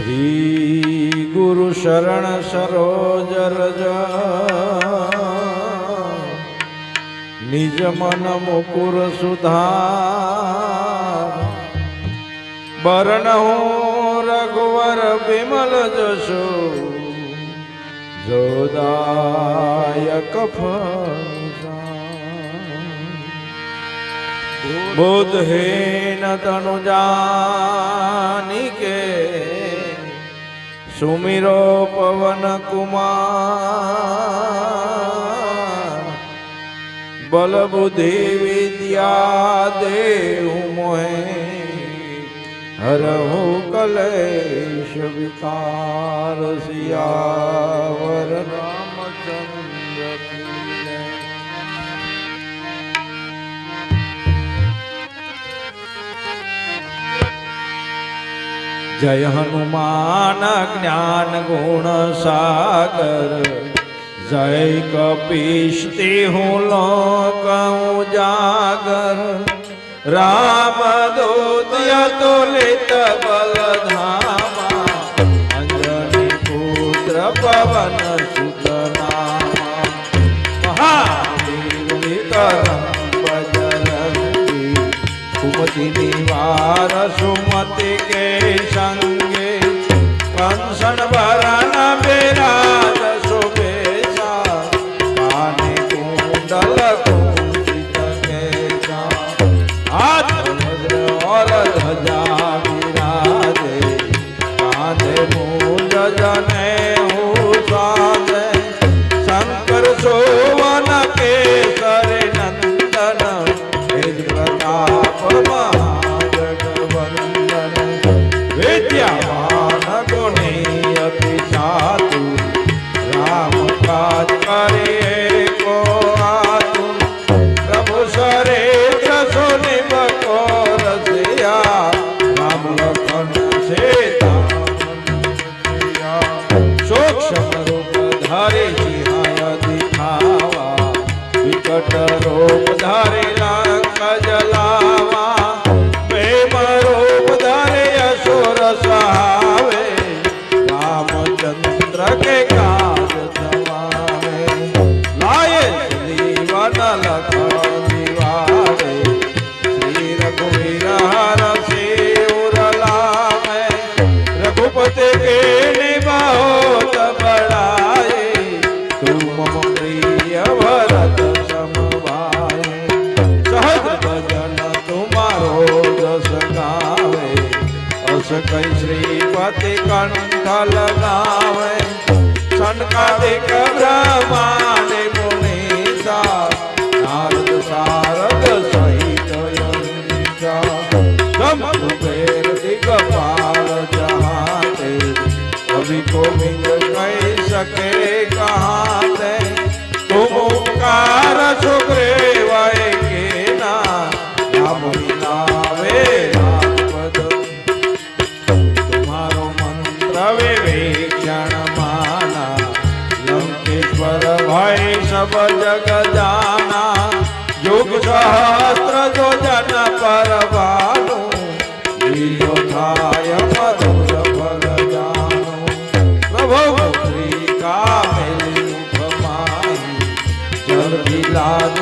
શ્રી ગુરુ શરણ સરોજ રજ. નિજ મન મુકુર સુધા બરણ હું રઘુવર વિમલ જશો. જોદાયક બોધહેન તનુ જાનિકે સુમિરો પવન કુમાર. બલ બુદ્ધિ વિદ્યા દેવું મોહે. હરહુ કલેશ વિકાર સિયાવર રામચંદ્ર જય હનુમાન જ્ઞાન ગુણ સાગર, જય કપિષ્ટિ હું લોક જાગર રામ દૂત યતુલિત બલધામા, અંજની પુત્ર પવન સુતનામા. મહાવીર કુમતિ નિવાર સુમતિ કે સંગે કંસણ ભરણ બિરાજ સુબેશા કાને કુંડલ કુંજિત કેશા રામ કાજ કરે કો આતુર પ્રભુ સરે જસો નિબકો રસિયા રામ લખન સીતા સૂક્ષ્મ રૂપ ધારે સિંહાય દિખાવા વિકટ રૂપ ધારે લંક જલાવા પ્રેમ રૂપ ધારે અસુર સહાવે રામચંદ્ર કે કાજ થવાવે શ્રીપતિ કંઠ લખન દિવારે શ્રી सब जग जाना युग सहस्त्र जो जन पर बानु लीलो थाय मधुर फल जानो। प्रभु मुद्री का मिली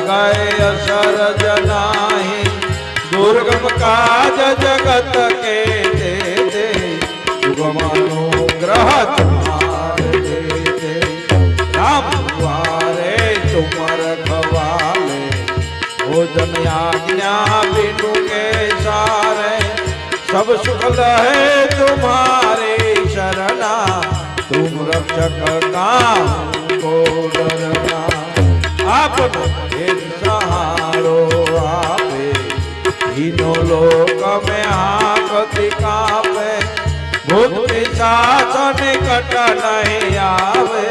गए असर जनाही दुर्गम काज जगत सब सुख है तुम्हारे शरणा तुम रक्षक काम को डरना आप सहारो आपे तीनों लोक में आकति कापे भूत शासन कट नहीं आवे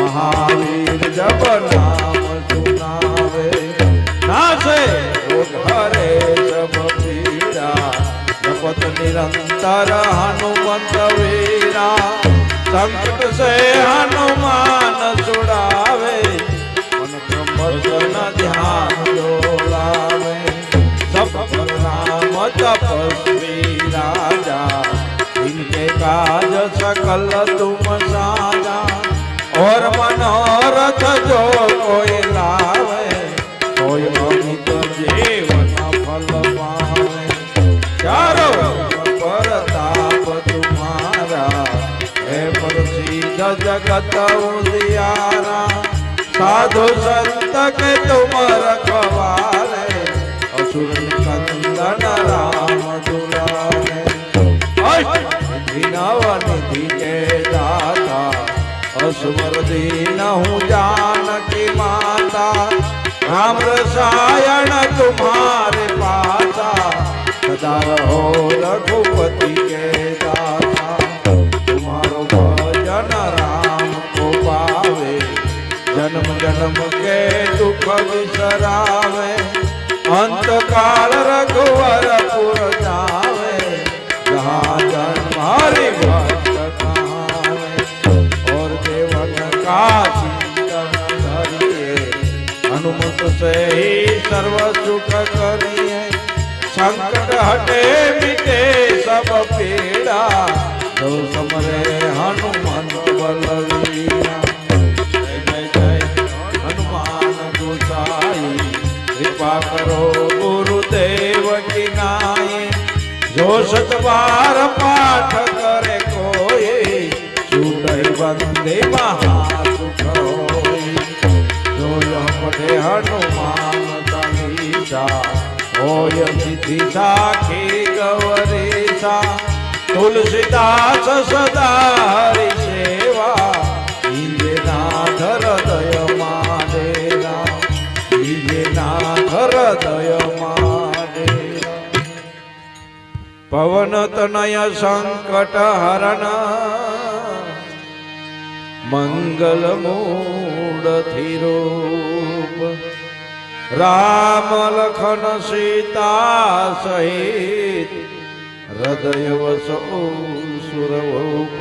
महावीर जब नाम सुनावे नासे उधरे सब पीड़ा નિરંતર હનુમંત વીરા સંકટ સે હનુમાન છોડાવે મન બ્રહ્મચન ધ્યાન જોડાવે સફળ રામ તપસ્વી રાજા ઇનકે કાજ સકલ તુમ સાજા ઓર મનોરથ જો કોઈ લાવે કોઈ અમિત જીવન ફલ પા जगत उजियारा साधु संत के तुम रखवारे असुर कंदन राम दुलारे। अष्ट नव निधि के दाता असवर दीन हूँ जानकी माता। राम रसायन तुम्हारे पासा सदा रहो रघुपति के दाता। जन्म जन्म के दुख बिसरावे अंत काल रघुवर पुर जावे जहाँ जन्म हरि भक्त कहावे और देवन का चिंतन धरिए हनुमत से ही सर्व सुख करिए संकट हटे मिटे સતવાર પાઠ કરે કોઈ ચૂંટઈ વંદે મહાસુખે હનુમાન ચાલીસા. હોય સિદ્ધિ સાખી ગવરેસા તુલસીદાસ સદા હરી તનય સંકટ હરણ. મંગલ મૂળ ધીરૂપ રામ લખન સીતા સહિત હૃદય વસો સુરભૂપ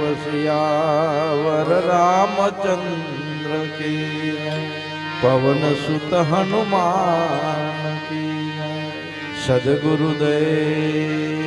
રામચંદ્ર કી પવન સુત હનુમાન સદગુરુદેવ